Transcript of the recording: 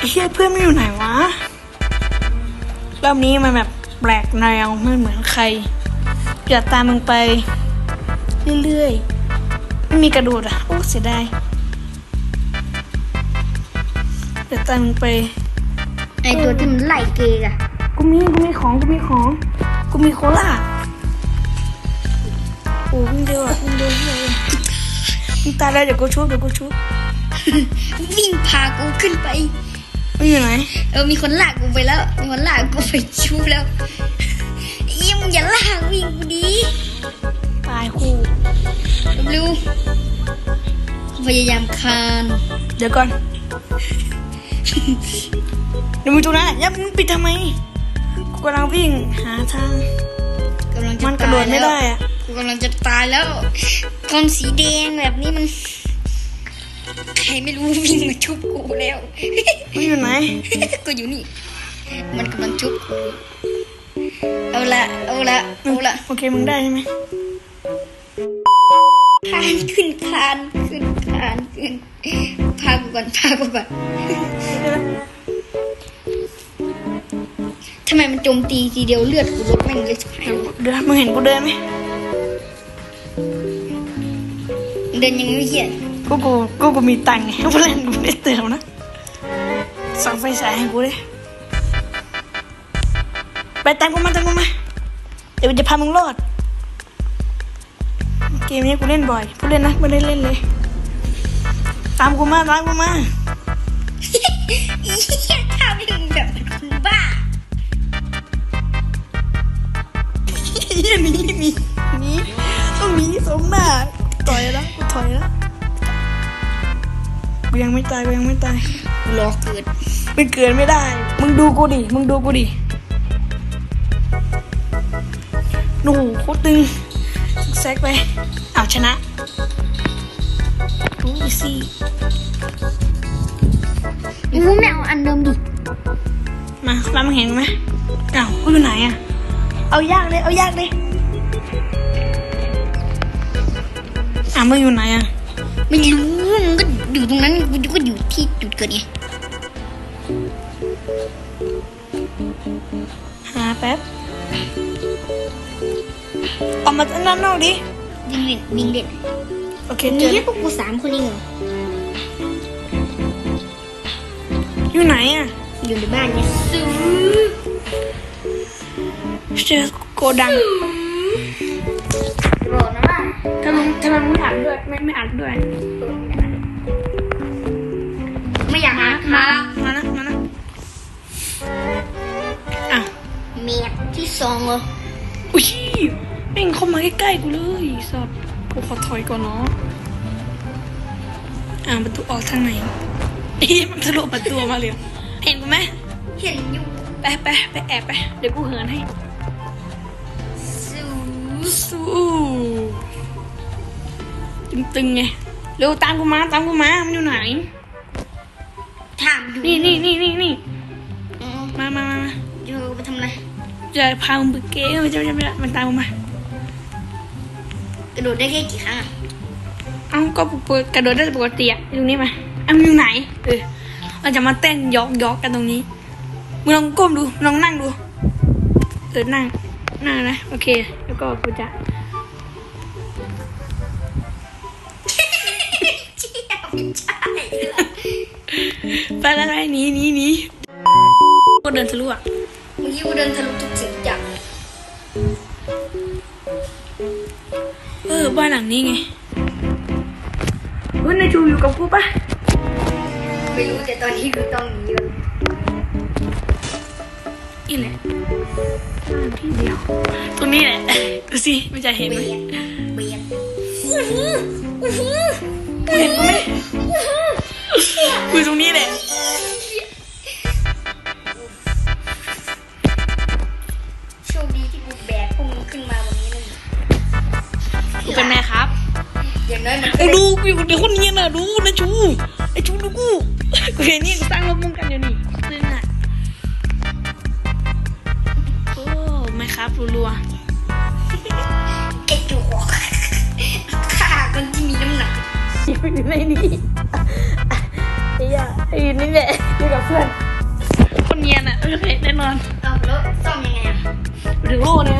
ไอ้เฮียเพื่อนไม่อยู่ไหนวะรอบนี้มันแบบแปลกแนวไม่เหมือนใครอยากตามมึงไป เรื่อยๆไม่มีกระโดดอะ โอ้เสียดายอยากตามมึงไป ไอตัวที่มันไล่เกย์อะกูมีกูมีของกูมีของกูมีโคลาโอ้มึงเดียวอะมึงเดียวเลยมึงตายแล้วเดี๋ยวกูชุบเดี๋ยวกูชุบวิ่งพากูขึ้นไป มึงอยู่ไหนเออมีคนลากกูไปแล้วมีคนลากกูไปชูแล้วยิ่งมึงอย่าลากวิ่งกูดีตายคู่เร็วๆพยายามคานเดี๋ยวก่อนเดี๋ยวมึงตรงนั้นแหละอยับมึงปิดทำไมกูกำลังวิ่งหาทางกำลังจะมันกระตาโดยดไม่แล้วได้อะกูกำลังจะตายแล้วกองสีแดงแบบนี้มันใค รไม่รู้วิ่งมาชุบกูแล้วมึงอยู่ไหนกูอยู่นี่ มันกำลังชุบกูเอาละเอาละเอาละโอเคมึงได้ใช่ไหมคานขึ้นคานขึ้นคานขึ้นพากูก่อนพากูก่อนทำไมมันโจมตีทีเดียวเลือดกูลดแม่งเลยชิบหายเดี๋ยวมึงเห็นกูเดินไหมเดินยังไม่เหี้ย กูกูกูกูมีตังค์ไงเพราะเล่นกูไม่ได้เติมนะสั่งไฟฉายให้กูเลยไปตังกูมาตังกูมาเดี๋ยวจะพามึงรอด เกมนี้กูเล่นบ่อยผู้เล่นนะไม่ได้เล่นเลย ตามกูมาตามกูมาทำมึงแบบ กูยังไม่ตายกูยังไม่ตายกูรอเกิดมันเกิดไม่ได้ มึงดูกูดิ มึงดูกูดิโอ้โหโคตรตึงแซกไปเอาชนะดูสิมึงไม่เอาอันเดิมดิ มาแล้วมึงเห็นไหมอ้าวกูอยู่ไหนอะเอายากเลย เอายากเลยอะมึงอยู่ไหนอะไม่รู้มึงก็อยู่ ตรงนั้นกูก็อยู่ที่จุดเกิดไงหาแป๊บออกมาจากด้านนอกดิวิ่งเล่นวิ่งเล่นโอเคมีเจอแค่แล้วพวกกูสามคนเองเหรออยู่ไหนอะอยู่ในบ้านเนี่ยซื้อเจอโกดังบอกนะว่าทำไมทำไมมึงไม่อัดด้วยไม่ไม่อัดด้วย อยากหาคามานะมานะอะเมียที่สองเหรออุ้ยแม่งเข้ามาใกล้ๆกูเลยสัตว์กูขอถอยก่อนเนาะอ่าประตูออกทางไหนเอ๊ะมันทะลุประตูมาเลยเห็นกูไหมเห็นอยู่ไปไปไปแอบไปเดี๋ยวกูเหินให้สู้สู้ตึงๆไงเร็วตามกูมาตามกูมามันอยู่ไหน ถามอยู่นี่นี่นี่นี่นี่อ๋อมามามามาเดี๋ยวไปทำอะไร จะพามึงไปเก๋มันจะจะไม่ได้มันตามกูมากระโดดได้แค่กี่ครั้งอะเอ้าก็ปกติกระโดดได้ปกติอะตรงนี้มาเอ้ามึงอยู่ไหนเออเราจะมาเต้นยอกยอกกันตรงนี้มึงลองก้มดูลองนั่งดูเออนั่งนั่งนะโอเค แล้วก็กูจะ เชี่ยไม่ใช่ ไปแล้วไปหนีหนีหนีก็เดินทะลุอะเมื่อกี้กูเดินทะลุทุกสิ่งทุกอย่างเออบ้านหลังนี้ไงเฮ้ยนายจูอยู่กับกูปะไม่รู้แต่ตอนนี้กูต้องหนีก่อนนี่แหละบ้านที่เดียวตรงนี้แหละดูสิมันจะเห็นไหมเบียดเบียดเห็นกูไหมกูอยู่ตรงนี้แหละ เป็นแม่ครับอย่างน้อยมันโอ้ดูกูอยู่เดี๋ยวคนเงียบน่ะดูนะจูไอจูดูกูกูเห็นนี่กูสร้างรบมุงกันอยู่นี่ซึ่งอะโอ้ไม่ครับรัวไอ้จุกฆ่าคนที่มีน้ำหนักๆอยู่ในนี้ไอ้ยาไอ้นี่แหละอยู่กับเพื่อนคนเนียนอะโอเคแน่นอนเอาแล้วซ่อมยังไงอะไปถึงโลกเลยนะต้องซื้อ